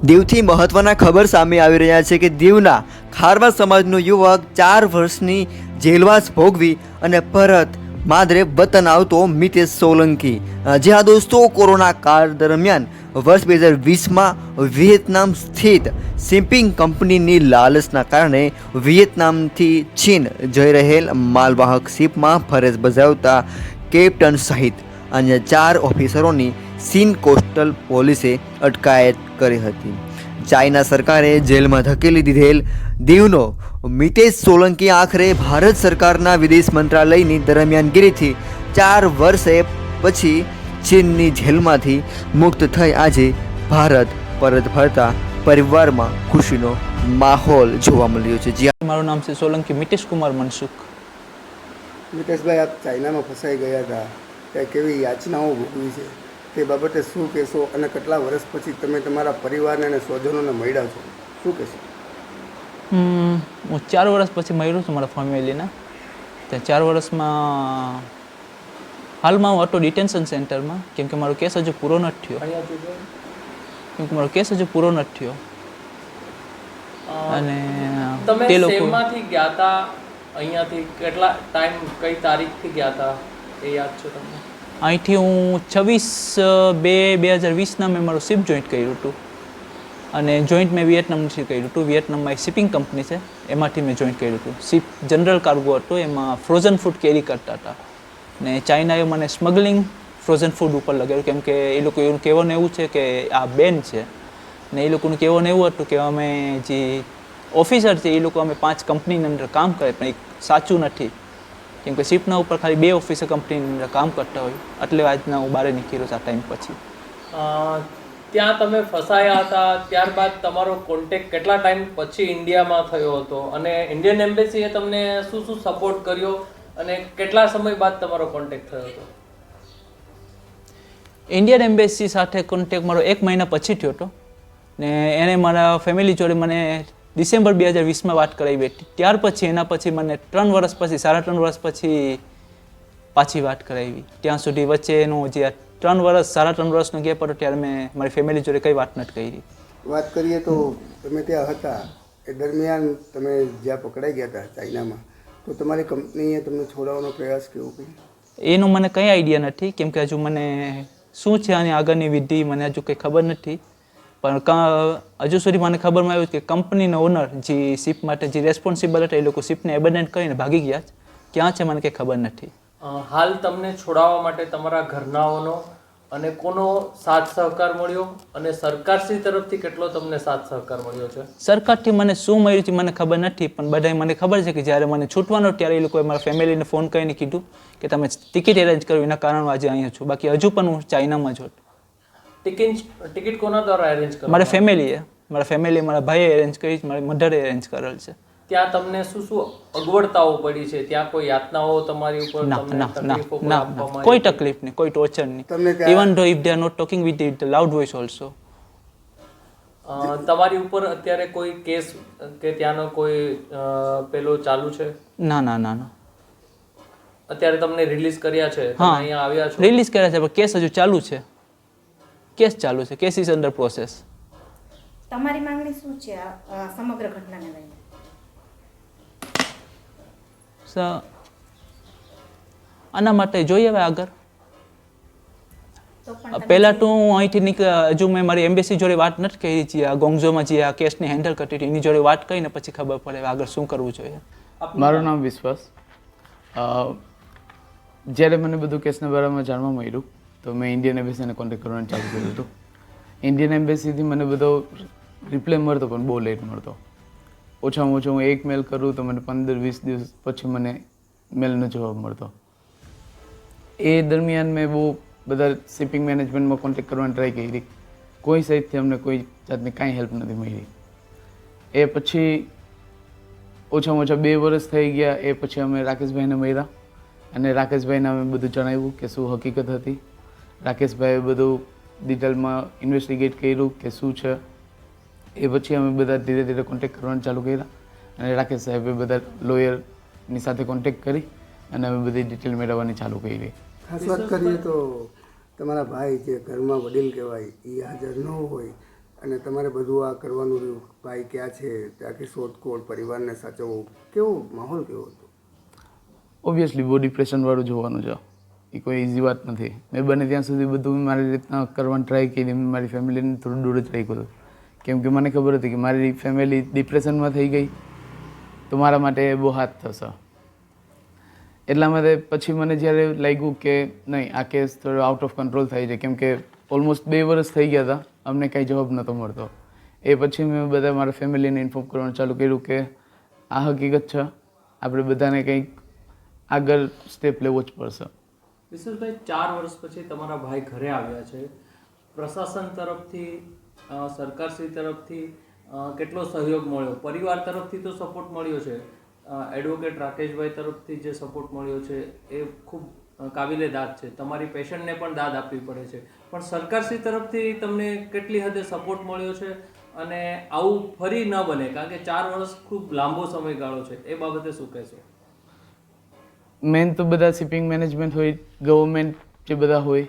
દીવથી મહત્વના ખબર સામે આવી રહ્યા છે કે દીવના ખારવા સમાજનો યુવક ચાર વર્ષની જેલવાસ ભોગવી અને પરત માદરે વતન આવતો મિતેશ સોલંકી. જે આ દોસ્તો, કોરોના કાળ દરમિયાન વર્ષ બે હજાર વીસમાં વિયેતનામ સ્થિત શિપિંગ કંપનીની લાલચના કારણે વિયેતનામથી ચીન જઈ રહેલ માલવાહક શિપમાં ફરજ બજાવતા કેપ્ટન સહિત અન્ય ચાર ઓફિસરોની સીન કોસ્ટલ પોલીસે અટકાયત કરી હતી. ચાઇના સરકારે જેલમાં ધકેલી દીધેલ દીવનો મિતેશ સોલંકી આખરે ભારત સરકારના વિદેશ મંત્રાલયની દરમિયાનગીરીથી ચાર વર્ષે પછી ચીનની જેલમાંથી મુક્ત થઈ આજે ભારત પરત ફરતા પરિવારમાં ખુશીનો માહોલ જોવા મળ્યો છે. જ્યાં મારું નામ છે સોલંકી મિતેશ કુમાર મનસુખ. મિતેશભાઈ આપ ચાઇનામાં ફસાઈ ગયા હતા. ત્યાં કેવી યાચનાઓ ભોગવી છે? તે બાબતે શું કહેશો અને કેટલા વર્ષ પછી તમે તમારા પરિવારને અને સ્વજનોને મળ્યા છો? શું કહેશો? હું ચાર વર્ષ પછી મળ્યો છું મારા ફેમિલીને. ત્યાં ચાર વર્ષમાં હાલમાં હું હતો ડિટેન્શન સેન્ટરમાં કેમ કે મારો કેસ હજુ પૂરો નથી થયો. કેમ કે મારો કેસ હજુ પૂરો નથી થયો. અને તે લોકો ગયા હતા અહીંયાથી કેટલા ટાઈમ કઈ તારીખથી ગયા હતા એ યાદ છે તમને? અહીંથી હું છવ્વીસ, બે બે હજાર વીસના મેં મારું શિપ જોઈન્ટ કર્યું હતું. અને જોઈન્ટ મેં વિયેટનામથી કર્યું હતું. વિયેટનામમાં એક શિપિંગ કંપની છે. એમાંથી મેં જોઈન્ટ કર્યું હતું. શિપ જનરલ કાર્ગો હતો. એમાં ફ્રોઝન ફૂડ કેરી કરતા હતા. ને ચાઇનાએ મને સ્મગલિંગ ફ્રોઝન ફૂડ ઉપર લગાવ્યું. કેમ કે એ લોકો એવું કહેવાનું એવું છે કે આ બેન છે. ને એ લોકોનું કહેવાનું એવું હતું કે અમે જે ઓફિસર છે, એ લોકો અમે પાંચ કંપનીની અંદર કામ કરે, પણ એ સાચું નથી. કેમ કે શિપના ઉપર ખાલી બે ઓફિસર કંપનીની કામ કરતા હોય એટલે આજના હું બહાર નીકળ્યો આ ટાઈમ પછી. ત્યાં તમે ફસાયા હતા ત્યારબાદ તમારો કોન્ટેક કેટલા ટાઈમ પછી ઇન્ડિયામાં થયો હતો? અને ઇન્ડિયન એમ્બેસીએ તમને શું શું સપોર્ટ કર્યો? અને કેટલા સમય બાદ તમારો કોન્ટેક થયો હતો? ઇન્ડિયન એમ્બેસી સાથે કોન્ટેક મારો એક મહિના પછી થયો હતો. ને એને મારા ફેમિલી જોડે મને ડિસેમ્બર બે હજાર વીસમાં વાત કરાવી હતી. ત્યાર પછી એના પછી મને ત્રણ વર્ષ પછી સાડા ત્રણ વર્ષ પછી પાછી વાત કરાવી. ત્યાં સુધી વચ્ચે એનું જે ત્રણ વર્ષ સાડા ત્રણ વર્ષનો ગેપ હતો ત્યારે મેં મારી ફેમિલી જોડે કંઈ વાત નથી કરી. વાત કરીએ તો તમે ત્યાં હતા. એ દરમિયાન તમે જ્યાં પકડાઈ ગયા હતા ચાઇનામાં તો તમારી કંપનીએ તમને છોડાવવાનો પ્રયાસ કેવો કર્યો? એનો મને કંઈ આઈડિયા નથી કેમ કે હજુ મને શું છે આની આગળની વિધિ મને હજુ કંઈ ખબર નથી. પણ કા- હજુ સુધી મને ખબરમાં આવ્યું કે કંપનીનો ઓનર જે શિપ માટે જે રેસ્પોન્સિબલ હતા એ લોકો શિપને એબન્ડન્ટ કરીને ભાગી ગયા છે. ક્યાં છે મને કંઈ ખબર નથી. હાલ તમને છોડાવવા માટે તમારા ઘરનાઓનો અને કોનો સાથ સહકાર મળ્યો અને સરકારશ્રી તરફથી કેટલો તમને સાથ સહકાર મળ્યો છે? સરકારથી મને શું મળ્યું છે મને ખબર નથી પણ બધાય મને ખબર છે કે જ્યારે મને છૂટવાનો ત્યારે એ લોકોએ મારા ફેમિલીને ફોન કરીને કીધું કે તમે ટિકિટ એરેન્જ કરો એના કારણે આજે અહીંયા છું. બાકી હજુ પણ હું ચાઇનામાં છું ટિકિટ ટિકિટ કોના દ્વારા અરેન્જ કરો મારા ફેમિલીએ મારા ફેમિલી મારા ભાઈએ અરેન્જ કરી છે, મારી મધરે અરેન્જ કરેલ છે. ત્યાં તમને શું શું અગવડતાઓ પડી છે? ત્યાં કોઈ યાતનાઓ તમારી ઉપર ના તમને ના કોઈ તકલીફ નહીં કોઈ ટોર્ચર નહીં. Even though if they are not talking with it loud voice also uh, તમારી ઉપર અત્યારે કોઈ કેસ કે ત્યાંનો કોઈ પેલો ચાલુ છે? ના ના ના ના. અત્યારે તમને રિલીઝ કર્યા છે? હા. અહીંયા આવ્યા છો? રિલીઝ કર્યા છે પણ કેસ હજુ ચાલુ છે. કેસ ચાલુ છે? કેસ ઇઝ અંડર પ્રોસેસ તમારી માંગણી શું છે? સમગ્ર ઘટનાને લઈને? આના માટે જોઈએ હવે આગળ. પહેલાં તો હું અહીંથી નીકળ હજુ મેં મારી એમ્બેસી જોડે વાત નથી કરી છે આ ગોંગઝોમાં જે આ કેસને હેન્ડલ કરતી હતી એની જોડે વાત કરીને પછી ખબર પડે આગળ શું કરવું જોઈએ. મારું નામ? વિશ્વાસ. જ્યારે મને બધું કેસના બારામાં જાણવા મળ્યું તો મેં ઇન્ડિયન એમ્બેસીને કોન્ટેક્ટ કરવાનું ચાલુ કર્યું હતું. ઇન્ડિયન એમ્બેસીથી મને બધો રિપ્લાય મળતો, પણ બહુ લેટ મળતો. ઓછામાં ઓછો હું એક મેલ કરું તો મને પંદર વીસ દિવસ પછી મને મેલનો જવાબ મળતો. એ દરમિયાન મેં બહુ બધા શિપિંગ મેનેજમેન્ટમાં કોન્ટેક્ટ કરવાની ટ્રાય કરી. કોઈ સાઈડથી અમને કોઈ જાતની કાંઈ હેલ્પ નથી મળી. એ પછી ઓછામાં ઓછા બે વર્ષ થઈ ગયા, એ પછી અમે રાકેશભાઈને મળ્યા. અને રાકેશભાઈને અમે બધું જણાવ્યું કે શું હકીકત હતી. રાકેશભાઈએ બધું ડિટેલમાં ઇન્વેસ્ટિગેટ કર્યું કે શું છે. એ પછી અમે બધા ધીરે ધીરે કોન્ટેક્ટ કરવાનું ચાલુ કર્યા અને રાકેશ સાહેબે બધા લોયરની સાથે કોન્ટેક્ટ કરી અને અમે બધી ડિટેલ મેળવવાની ચાલુ કરી. ખાસ વાત કરીએ તો તમારા ભાઈ જે ઘરમાં વડીલ કહેવાય એ હાજર ન હોય અને તમારે બધું આ કરવાનું રહ્યું. ભાઈ ક્યાં છે? ત્યાં આખી શોધખોળ પરિવારને સાચવવું કેવો માહોલ કેવો હતો? ઓબ્વિયસલી બહુ ડિપ્રેશનવાળું જોવાનું છે. એ કોઈ ઇઝી વાત નથી. મેં બને ત્યાં સુધી બધું મારી રીતના કરવાની ટ્રાય કરી. મેં મારી ફેમિલીને થોડું દૂર જ રાખ્યું હતું કેમ કે મને ખબર હતી કે મારી ફેમિલી ડિપ્રેશનમાં થઈ ગઈ. તો મારા માટે બહુ હાથ થશે. એટલા માટે પછી મને જ્યારે લાગ્યું કે નહીં, આ કેસ થોડો આઉટ ઓફ કંટ્રોલ થાય છે. કેમ કે ઓલમોસ્ટ બે વર્ષ થઈ ગયા હતા. અમને કાંઈ જવાબ નહોતો મળતો. એ પછી મેં બધા મારા ફેમિલીને ઇન્ફોર્મ કરવાનું ચાલુ કર્યું કે આ હકીકત છે. આપણે બધાને કંઈક આગળ સ્ટેપ લેવો જ પડશે. વિશેષભાઈ ચાર વર્ષ પછી તમારા ભાઈ ઘરે આવ્યા છે. પ્રશાસન તરફથી સરકારશ્રી તરફથી કેટલો સહયોગ મળ્યો? પરિવાર તરફથી તો સપોર્ટ મળ્યો છે. એડવોકેટ રાકેશભાઈ તરફથી જે સપોર્ટ મળ્યો છે એ ખૂબ કાબિલે દાદ છે. તમારી પેશન્ટને પણ દાદ આપવી પડે છે. પણ સરકારશ્રી તરફથી તમને કેટલી હદે સપોર્ટ મળ્યો છે અને આવું ફરી ન બને, કારણ કે ચાર વર્ષ ખૂબ લાંબો સમયગાળો છે. એ બાબતે શું કહેશો? મેન તો બધા શિપિંગ મેનેજમેન્ટ હોય ગવર્મેન્ટ જે બધા હોય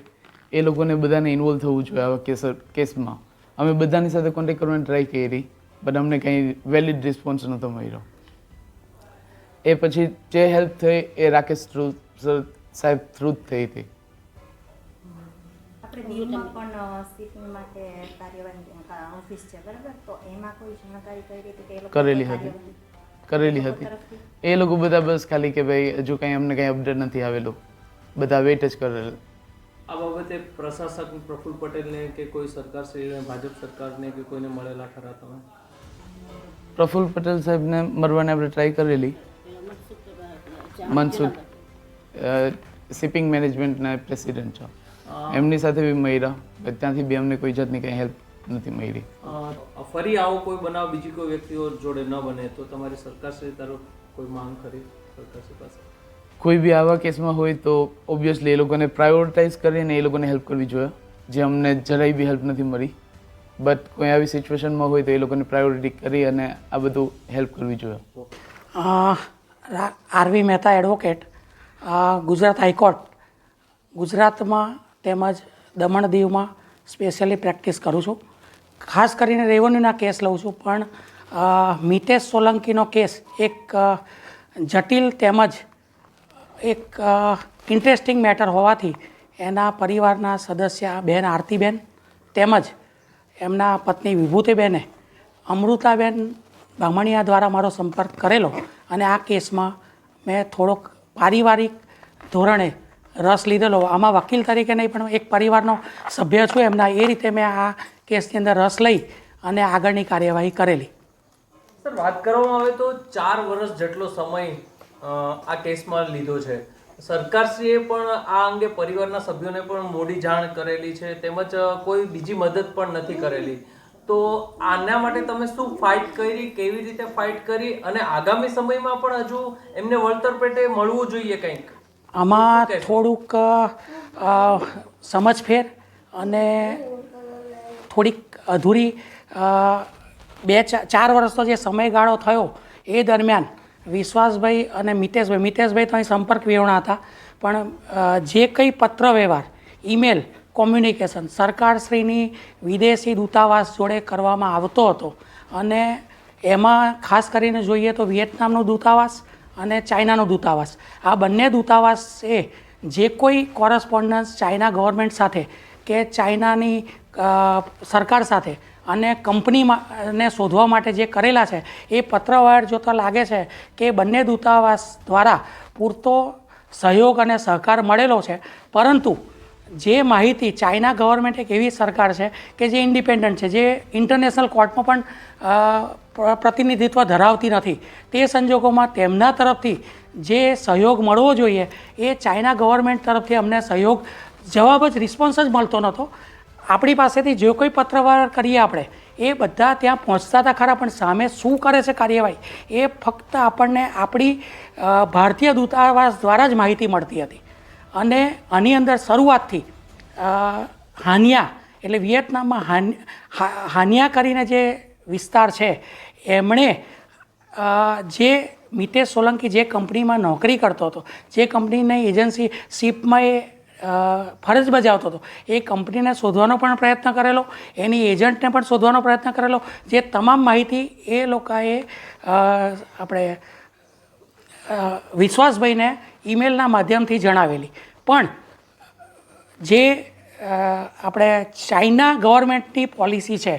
એ લોકોને બધાને ઇન્વોલ્વ થવું જોઈએ આવા કેસ કેસમાં. અમે બધાની સાથે કોન્ટેક્ટ કરવાની ટ્રાય કરી બટ અમને કંઈ વેલિડ રિસ્પોન્સ નહોતો મળ્યો. એ પછી જે હેલ્પ થઈ એ રાકેશ થ્રુ સર સાહેબ થ્રુ જ થઈ હતી. કરેલી હતી. કરેલી હતી. એ લોકો બધા બસ ખાલી કે ભાઈ હજુ કંઈ અમને કંઈ અપડેટ નથી આવેલું. બધા વેઇટ જ કરેલ. આ બાબતે પ્રશાસક પ્રફુલ પટેલને કે કોઈ સરકારશ્રીને ભાજપ સરકારને કે કોઈને મળેલા ખરા તમે? પ્રફુલ્લ પટેલ સાહેબને મળવાની આપણે ટ્રાય કરેલી. મનસુખ શિપિંગ મેનેજમેન્ટના પ્રેસિડેન્ટ છે. એમની સાથે બી મળ્યા. ત્યાંથી બી અમને કોઈ જાતની કંઈ હેલ્પ નથી મળી. ફરી આવો કોઈ બનાવ બીજી કોઈ વ્યક્તિઓ જોડે ન બને તો તમારી સરકારશ્રી તરફ કોઈ માંગ કરી સરકારશ્રી પાસે? કોઈ બી આવા કેસમાં હોય તો ઓબ્વિયસલી એ લોકોને પ્રાયોરિટાઇઝ કરીને એ લોકોને હેલ્પ કરવી જોઈએ જે અમને જરાય બી હેલ્પ નથી મળી. બટ કોઈ આવી સિચ્યુએશનમાં હોય તો એ લોકોને પ્રાયોરિટી કરી અને આ બધું હેલ્પ કરવી જોઈએ. RV Mehta advocate uh, Gujarat high court. ગુજરાતમાં તેમજ દમણ દીવમાં સ્પેશિયલી પ્રેક્ટિસ કરું છું. ખાસ કરીને રેવન્યુના કેસ લઉં છું, પણ મિતેશ સોલંકીનો કેસ એક જટિલ તેમજ એક ઇન્ટરેસ્ટિંગ મેટર હોવાથી એના પરિવારના સદસ્ય બેન આરતીબેન તેમજ એમના પત્ની વિભૂતિબેને અમૃતાબેન બામણિયા દ્વારા મારો સંપર્ક કરેલો અને આ કેસમાં મેં થોડોક પારિવારિક ધોરણે રસ લીધેલો. આમાં વકીલ તરીકે નહીં, પણ એક પરિવારનો સભ્ય છું. એમના એ રીતે મેં આ કેસની અંદર રસ લઈ અને આગળની કાર્યવાહી કરેલી. સર વાત કરવામાં આવે તો ચાર વર્ષ જેટલો સમય આ કેસમાં લીધો છે. સરકારશ્રીએ પણ આ અંગે પરિવારના સભ્યોને પણ મોડી જાણ કરેલી છે તેમજ કોઈ બીજી મદદ પણ નથી કરેલી. તો આના માટે તમે શું ફાઇટ કરી કેવી રીતે ફાઇટ કરી અને આગામી સમયમાં પણ હજુ એમને વળતર પેટે મળવું જોઈએ કંઈક? આમાં થોડુંક સમજફેર અને થોડીક અધૂરી બે ચાર વર્ષનો જે સમયગાળો થયો, એ દરમિયાન વિશ્વાસભાઈ અને મિતેશભાઈ મિતેશભાઈ તો અહીં સંપર્ક વિહોણા હતા, પણ જે કંઈ પત્ર વ્યવહાર ઈમેલ, કોમ્યુનિકેશન સરકારશ્રીની વિદેશી દૂતાવાસ જોડે કરવામાં આવતો હતો અને એમાં ખાસ કરીને જોઈએ તો વિયેતનામનો દૂતાવાસ અને ચાઇનાનો દૂતાવાસ. આ બંને દૂતાવાસે જે કોઈ કોરસ્પોન્ડન્સ ચાઇના ગવર્મેન્ટ સાથે કે ચાઇનાની સરકાર સાથે અને કંપનીને શોધવા માટે જે કરેલા છે, એ પત્રવાયર જોતા લાગે છે કે બંને દૂતાવાસ દ્વારા પૂરતો સહયોગ અને સહકાર મળેલો છે. પરંતુ જે માહિતી ચાઇના ગવર્મેન્ટ એક એવી સરકાર છે કે જે ઇન્ડિપેન્ડન્ટ છે, જે ઇન્ટરનેશનલ કોર્ટમાં પણ પ્રતિનિધિત્વ ધરાવતી નથી. તે સંજોગોમાં તેમના તરફથી જે સહયોગ મળવો જોઈએ, એ ચાઇના ગવર્મેન્ટ તરફથી અમને સહયોગ જવાબ જ, રિસ્પોન્સ જ મળતો નહોતો. આપણી પાસેથી જે કોઈ પત્રવ્યવહાર કરીએ આપણે, એ બધા ત્યાં પહોંચતા હતા ખરા, પણ સામે શું કરે છે કાર્યવાહી? એ ફક્ત આપણને આપણી ભારતીય દૂતાવાસ દ્વારા જ માહિતી મળતી હતી. અને આની અંદર શરૂઆતથી હાનિયા, એટલે વિયેતનામમાં હાન હાનિયા કરીને જે વિસ્તાર છે, એમણે જે મિતેશ સોલંકી જે કંપનીમાં નોકરી કરતો હતો, જે કંપનીની એજન્સી શિપમાં એ ફરજ બજાવતો હતો. એ કંપનીને શોધવાનો પણ પ્રયત્ન કરેલો, એની એજન્ટને પણ શોધવાનો પ્રયત્ન કરેલો. જે તમામ માહિતી એ લોકોએ આપણે વિશ્વાસભાઈને ઈમેલના માધ્યમથી જણાવેલી. પણ જે આપણે ચાઇના ગવર્મેન્ટની પોલિસી છે,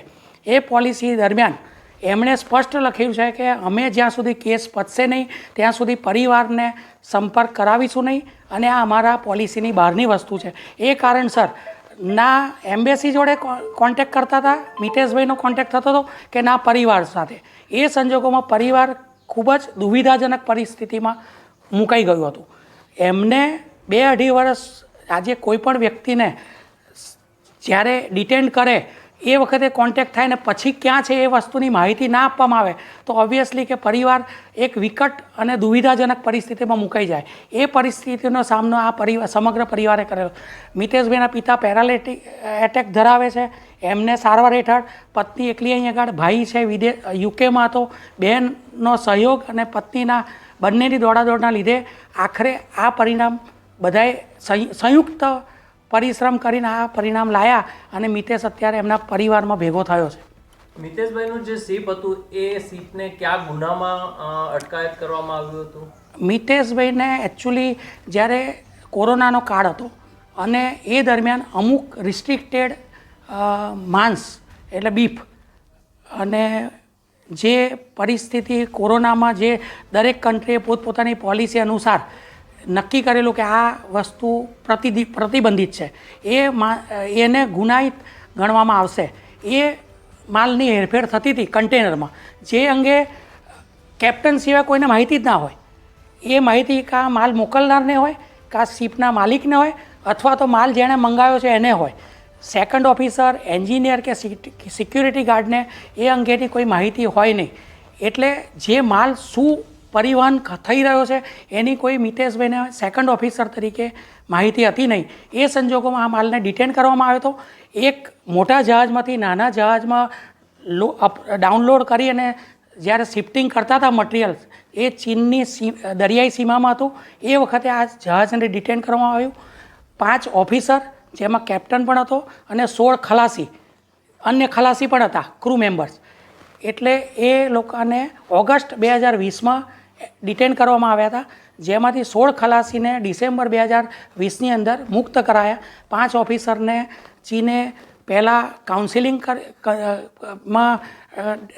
એ પોલિસી દરમિયાન એમણે સ્પષ્ટ લખ્યું છે કે અમે જ્યાં સુધી કેસ પતશે નહીં, ત્યાં સુધી પરિવારને સંપર્ક કરાવીશું નહીં અને આ અમારા પોલિસીની બહારની વસ્તુ છે. એ કારણસર ના એમ્બેસી જોડે કોન્ટેક્ટ કરતા હતા, મિતેશભાઈનો કોન્ટેક્ટ થતો હતો કે ના પરિવાર સાથે. એ સંજોગોમાં પરિવાર ખૂબ જ દુવિધાજનક પરિસ્થિતિમાં મુકાઈ ગયું હતું. એમને બે અઢી વર્ષ આજે કોઈ પણ વ્યક્તિને જ્યારે ડિટેન્ડ કરે એ વખતે કોન્ટેક્ટ થાય ને પછી ક્યાં છે એ વસ્તુની માહિતી ના આપવામાં આવે, તો ઓબ્વિયસલી કે પરિવાર એક વિકટ અને દુવિધાજનક પરિસ્થિતિમાં મુકાઈ જાય. એ પરિસ્થિતિનો સામનો આ પરિવાર સમગ્ર પરિવારે કરેલો. મિતેશભાઈના પિતા પેરાલેટિક એટેક ધરાવે છે, એમને સારવાર હેઠળ પત્ની એકલી અહીં આગળ, ભાઈ છે વિદેશ યુકેમાં હતો. બહેનનો સહયોગ અને પત્નીના બંનેની દોડાદોડના લીધે આખરે આ પરિણામ બધાએ સંયુક્ત પરિશ્રમ કરીને આ પરિણામ લાયા અને મિતેશ અત્યારે એમના પરિવારમાં ભેગો થયો છે. મિતેશભાઈનું જે સીપ હતું એ સીપને કયા ગુનામાં અટકાયત કરવામાં આવ્યું હતું? મિતેશભાઈને એકચ્યુઅલી જ્યારે કોરોનાનો કાળ હતો અને એ દરમિયાન અમુક રિસ્ટ્રિક્ટેડ માંસ એટલે બીફ અને જે પરિસ્થિતિ કોરોનામાં જે દરેક કન્ટ્રીએ પોતપોતાની પોલિસી અનુસાર નક્કી કરેલું કે આ વસ્તુ પ્રતિદિ પ્રતિબંધિત છે. એ મા, એને ગુનાહિત ગણવામાં આવશે. એ માલની હેરફેર થતી હતી કન્ટેનરમાં. જે અંગે કેપ્ટન સિવાય કોઈને માહિતી જ ના હોય. એ માહિતી કાં માલ મોકલનારને હોય, કાં શિપના માલિકને હોય, અથવા તો માલ જેણે મંગાવ્યો છે એને હોય. સેકન્ડ ઓફિસર, એન્જિનિયર કે સિક્યુરિટી ગાર્ડને એ અંગેની કોઈ માહિતી હોય નહીં. એટલે જે માલ શું પરિવહન થઈ રહ્યો છે. એની કોઈ મિતેશભાઈને સેકન્ડ ઓફિસર તરીકે માહિતી હતી નહીં. એ સંજોગોમાં આ માલને ડિટેન કરવામાં આવ્યો હતો. એક મોટા જહાજમાંથી નાના જહાજમાં લો, અપ ડાઉનલોડ કરી અને જ્યારે શિફ્ટિંગ કરતા હતા મટીરિયલ એ ચીનની સી, દરિયાઈ સીમામાં હતું. એ વખતે આ જહાજને ડિટેન કરવામાં આવ્યું. પાંચ ઓફિસર જેમાં કેપ્ટન પણ હતો અને સોળ ખલાસી, અન્ય ખલાસી પણ હતા ક્રૂ મેમ્બર્સ એટલે એ લોકોને ઓગસ્ટ બે હજાર વીસમાં ડિટેન કરવામાં આવ્યા હતા. જેમાંથી સોળ ખલાસીને ડિસેમ્બર બે હજાર વીસની અંદર મુક્ત કરાયા. પાંચ ઓફિસરને ચીને પહેલાં કાઉન્સિલિંગમાં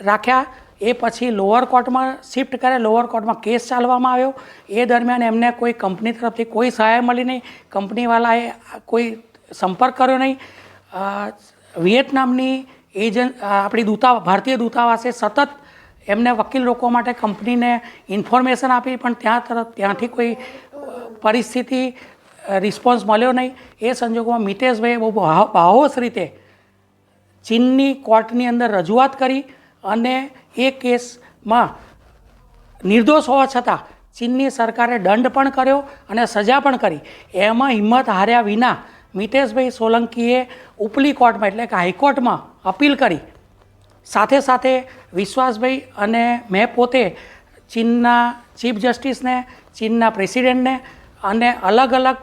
રાખ્યા. એ પછી લોઅર કોર્ટમાં શિફ્ટ કરે લોઅર કોર્ટમાં કેસ ચાલવામાં આવ્યો. એ દરમિયાન એમને કોઈ કંપની તરફથી કોઈ સહાય મળી નહીં. કંપનીવાળાએ કોઈ સંપર્ક કર્યો નહીં. વિયેતનામની એજન્ટ આપણી દૂતા ભારતીય દૂતાવાસે સતત એમને વકીલ રોકવા માટે કંપનીને ઇન્ફોર્મેશન આપી, પણ ત્યાં તરફ ત્યાંથી કોઈ પરિસ્થિતિ રિસ્પોન્સ મળ્યો નહીં. એ સંજોગોમાં મિતેશભાઈએ બહુ બાહોશ રીતે ચીનની કોર્ટની અંદર રજૂઆત કરી અને એ કેસમાં નિર્દોષ હોવા છતાં ચીનની સરકારે દંડ પણ કર્યો અને સજા પણ કરી. એમાં હિંમત હાર્યા વિના મિતેશભાઈ સોલંકીએ ઉપલી કોર્ટમાં, એટલે કે હાઈકોર્ટમાં અપીલ કરી સાથે સાથે વિશ્વાસભાઈ અને મેં પોતે ચીનના ચીફ જસ્ટિસને, ચીનના પ્રેસિડેન્ટને અને અલગ અલગ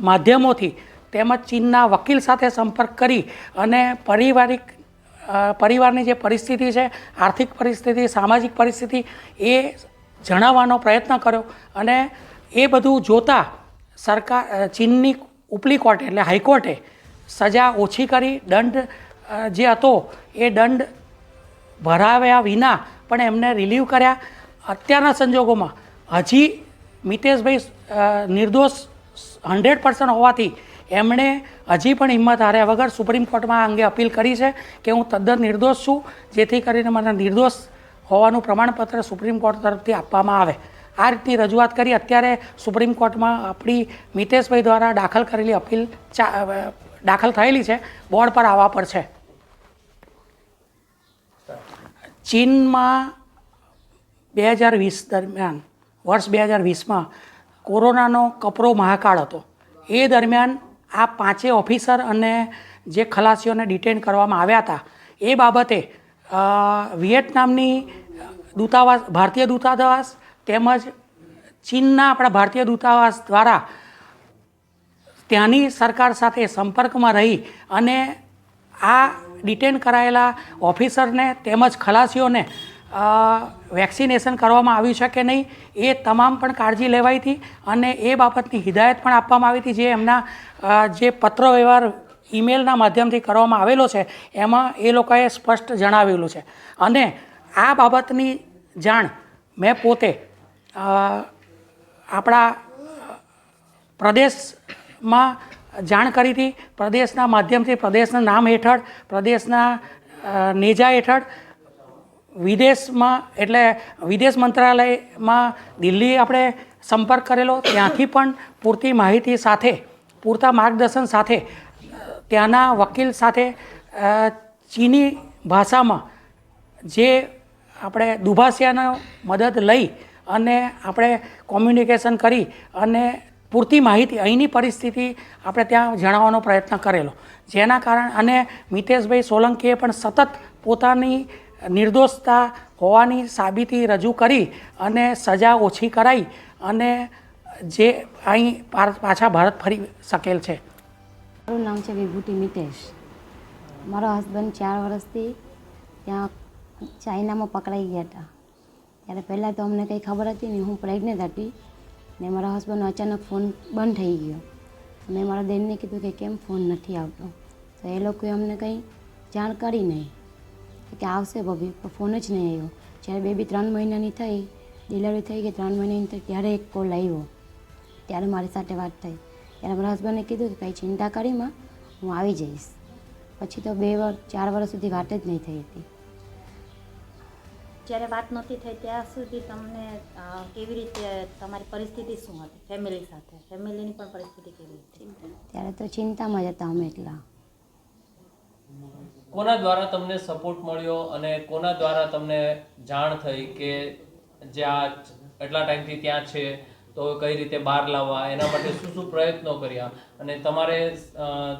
માધ્યમોથી તેમજ ચીનના વકીલ સાથે સંપર્ક કરી અને પારિવારિક પરિવારની જે પરિસ્થિતિ છે, આર્થિક પરિસ્થિતિ, સામાજિક પરિસ્થિતિ એ જણાવવાનો પ્રયત્ન કર્યો અને એ બધું જોતાં સરકાર ચીનની ઉપલી કોર્ટે એટલે હાઈકોર્ટે સજા ઓછી કરી, દંડ જે હતો, એ દંડ ભરાવ્યા વિના પણ એમને રિલીવ કર્યા. અત્યારના સંજોગોમાં હજી મિતેશભાઈ નિર્દોષ હંડ્રેડ પર્સન્ટ હોવાથી એમણે હજી પણ હિંમત હાર્યા વગર સુપ્રીમ કોર્ટમાં આ અંગે અપીલ કરી છે કે હું તદ્દન નિર્દોષ છું, જેથી કરીને મને નિર્દોષ હોવાનું પ્રમાણપત્ર સુપ્રીમ કોર્ટ તરફથી આપવામાં આવે. આ રીતની રજૂઆત કરી અત્યારે સુપ્રીમ કોર્ટમાં આપણી મિતેશભાઈ દ્વારા દાખલ કરેલી અપીલ ચા દાખલ થયેલી છે, બોર્ડ પર આવવા પર છે. ચીનમાં બે હજાર વીસ દરમિયાન, વર્ષ બે હજાર વીસમાં કોરોનાનો કપરો મહાકાળ હતો. એ દરમિયાન આ પાંચે ઓફિસર અને જે ખલાસીઓને ડિટેન કરવામાં આવ્યા હતા, એ બાબતે વિયેતનામની દૂતાવાસ, ભારતીય દૂતાવાસ તેમજ ચીનના આપણા ભારતીય દૂતાવાસ દ્વારા ત્યાંની સરકાર સાથે સંપર્કમાં રહી અને આ ડિટેન કરાયેલા ઓફિસરને તેમજ ખલાસીઓને વેક્સિનેશન કરવામાં આવ્યું છે કે નહીં, એ તમામ પણ કાળજી લેવાઈ હતી અને એ બાબતની હિદાયત પણ આપવામાં આવી હતી જે એમના જે પત્ર વ્યવહાર ઈમેલના માધ્યમથી કરવામાં આવેલો છે, એમાં એ લોકોએ સ્પષ્ટ જણાવેલું છે. અને આ બાબતની જાણ મેં પોતે આપણા પ્રદેશમાં જાણ કરી હતી પ્રદેશના માધ્યમથી પ્રદેશના નામ હેઠળ, પ્રદેશના નેજા હેઠળ, વિદેશમાં, એટલે વિદેશ મંત્રાલયમાં દિલ્હી આપણે સંપર્ક કરેલો. ત્યાંથી પણ પૂરતી માહિતી સાથે, પૂરતા માર્ગદર્શન સાથે, ત્યાંના વકીલ સાથે ચીની ભાષામાં જે આપણે દુભાષિયાનો મદદ લઈ અને આપણે કોમ્યુનિકેશન કરી અને પૂરતી માહિતી અહીંની પરિસ્થિતિ આપણે ત્યાં જણાવવાનો પ્રયત્ન કરેલો. જેના કારણે અને મિતેશભાઈ સોલંકીએ પણ સતત પોતાની નિર્દોષતા હોવાની સાબિતી રજૂ કરી અને સજા ઓછી કરાઈ અને જે અહીં પાછા ભારત ફરી શકેલ છે. મારું નામ છે વિભૂતિ મિતેશ. મારો હસબન્ડ ચાર વર્ષથી ત્યાં ચાઇનામાં પકડાઈ ગયા હતા. ત્યારે પહેલાં તો અમને કંઈ ખબર હતી નહીં. હું પ્રેગ્નેન્ટ હતી. ને મારા હસબન્ડનો અચાનક ફોન બંધ થઈ ગયો. મેં મારા બેનને કીધું કે કેમ ફોન નથી આવતો? તો એ લોકોએ અમને કંઈ જાણ કરી નહીં કે આવશે ભાભી પણ ફોન જ નહીં આવ્યો. જ્યારે બેબી ત્રણ મહિનાની થઈ ડિલિવરી થઈ ગઈ, ત્રણ મહિનાની થઈ, ત્યારે એક કોલ આવ્યો. ત્યારે મારી સાથે વાત થઈ. ત્યારે મારા હસબન્ડે કીધું કે કંઈ ચિંતા કરીમાં હું આવી જઈશ. પછી તો બે વર્ષ ચાર વર્ષ સુધી વાત જ નહીં થઈ હતી. જ્યારે વાત નહોતી થઈ ત્યાં સુધી તમને કેવી રીતે તમારી પરિસ્થિતિ શું હતી? ફેમિલી સાથે? ફેમિલીની પણ પરિસ્થિતિ કેવી હતી? ત્યારે તો ચિંતામાં જ હતા અમે એટલા. કોના દ્વારા તમને સપોર્ટ મળ્યો અને કોના દ્વારા તમને જાણ થઈ કે જે આ એટલા ટાઈમથી ત્યાં છે તો કઈ રીતે બહાર લાવવા? એના માટે શું શું પ્રયત્નો કર્યા? અને તમારે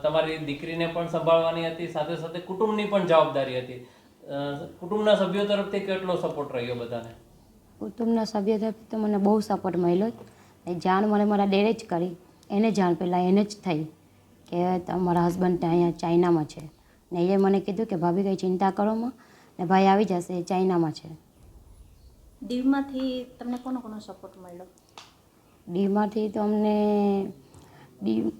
તમારી દીકરીને પણ સંભાળવાની હતી સાથે સાથે કુટુંબની પણ જવાબદારી હતી. કુટુંબના સભ્યો તરફથી કેટલો સપોર્ટ રહ્યો બધાને? કુટુંબના સભ્ય તરફથી તો મને બહુ સપોર્ટ મળ્યો એ જાણ મને મારા ડેરે જ કરી. એને જાણ પહેલાં એને જ થઈ કે તમારા હસબન્ડ અહીંયા ચાઇનામાં છે. ને એ મને કીધું કે ભાભી કંઈ ચિંતા કરોમાં ને ભાઈ આવી જશે એ ચાઇનામાં છે. દીવમાંથી તમને કોનો કોનો સપોર્ટ મળ્યો? દીવમાંથી તો અમને ડી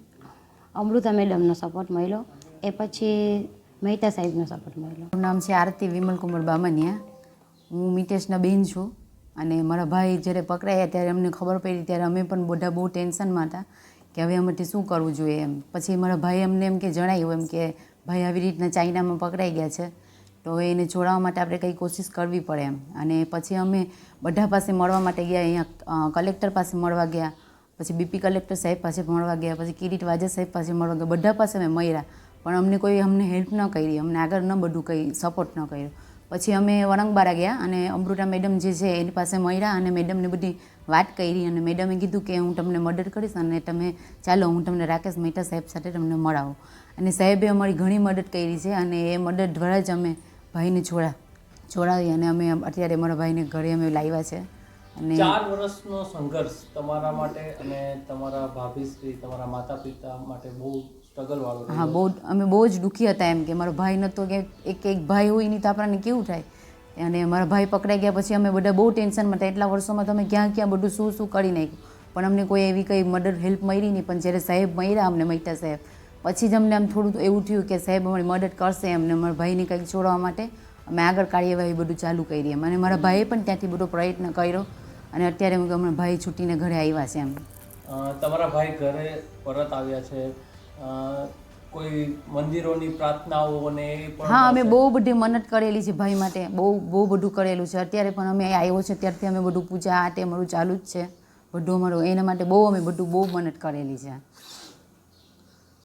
અમૃતા મેડમનો સપોર્ટ મળ્યો. એ પછી મહેતા સાહેબનો સપોર્ટ મળેલો મારું નામ છે આરતી વિમલકુમાર બામનિયા. હું મિતેશના બેન છું અને મારા ભાઈ જ્યારે પકડાયા ત્યારે અમને ખબર પડી ત્યારે અમે પણ બધા બહુ ટેન્શનમાં હતા કે હવે અમારે શું કરવું જોઈએ એમ. પછી મારા ભાઈ અમને એમ કે જણાવ્યું એમ કે ભાઈ આવી રીતના ચાઇનામાં પકડાઈ ગયા છે તો હવે એને છોડાવવા માટે આપણે કંઈ કોશિશ કરવી પડે એમ. અને પછી અમે બધા પાસે મળવા માટે ગયા, અહીંયા કલેક્ટર પાસે મળવા ગયા, પછી બીપી કલેક્ટર સાહેબ પાસે મળવા ગયા, પછી કિરીટ વાજા સાહેબ પાસે મળવા ગયા, બધા પાસે અમે મળ્યા. પણ અમને કોઈ અમને હેલ્પ ન કરી, અમને આગળ ન બધું કંઈ સપોર્ટ ન કર્યો. પછી અમે વરંગબારા ગયા અને અમૃતા મેડમ જે છે એની પાસે મળ્યા અને મેડમને બધી વાત કરી અને મેડમે કીધું કે હું તમને મદદ કરીશ અને તમે ચાલો હું તમને રાકેશ મહેતા સાહેબ સાથે તમને મળાવું. અને સાહેબે અમારી ઘણી મદદ કરી છે અને એ મદદ દ્વારા જ અમે ભાઈને છોડા, છોડાવી અને અમે અત્યારે અમારા ભાઈને ઘરે અમે લાવ્યા છે. અને ચાર વર્ષનો સંઘર્ષ તમારા માટે અને તમારા ભાભીશ્રી તમારા માતા પિતા માટે બહુ હા બહુ અમે બહુ જ દુઃખી હતા એમ કે મારો ભાઈ નહોતો કે એક એક ભાઈ હોય નહીં તો આપણને કેવું થાય? અને મારા ભાઈ પકડાઈ ગયા પછી અમે બધા બહુ ટેન્શનમાં હતા. એટલા વર્ષોમાં તમે ક્યાં ક્યાં બધું શું શું કરી નાખ્યું? પણ અમને કોઈ એવી કંઈ મદદ હેલ્પ મળી નહીં. પણ જ્યારે સાહેબ મળ્યા અમને મહિતા સાહેબ પછી જ અમને આમ થોડું એવું થયું કે સાહેબ અમારી મદદ કરશે એમને મારા ભાઈને કંઈક છોડવા માટે. અમે આગળ કાર્યવાહી બધું ચાલુ કરી એમ. અને મારા ભાઈએ પણ ત્યાંથી બધો પ્રયત્ન કર્યો. અને અત્યારે હું અમારા ભાઈ છૂટીને ઘરે આવ્યા છે એમ. તમારા ભાઈ ઘરે પરત આવ્યા છે. કોઈ મંદિરોની પ્રાર્થનાઓ અને હા અમે બહુ બધી મન્નત કરેલી છે ભાઈ માટે. બહુ બહુ બધું કરેલું છે. અત્યારે પણ અમે આવ્યો છે ત્યારથી અમે બધું પૂજા આ તે અમારું ચાલુ જ છે. બધું અમારું એના માટે બહુ અમે બધું બહુ મન્નત કરેલી છે.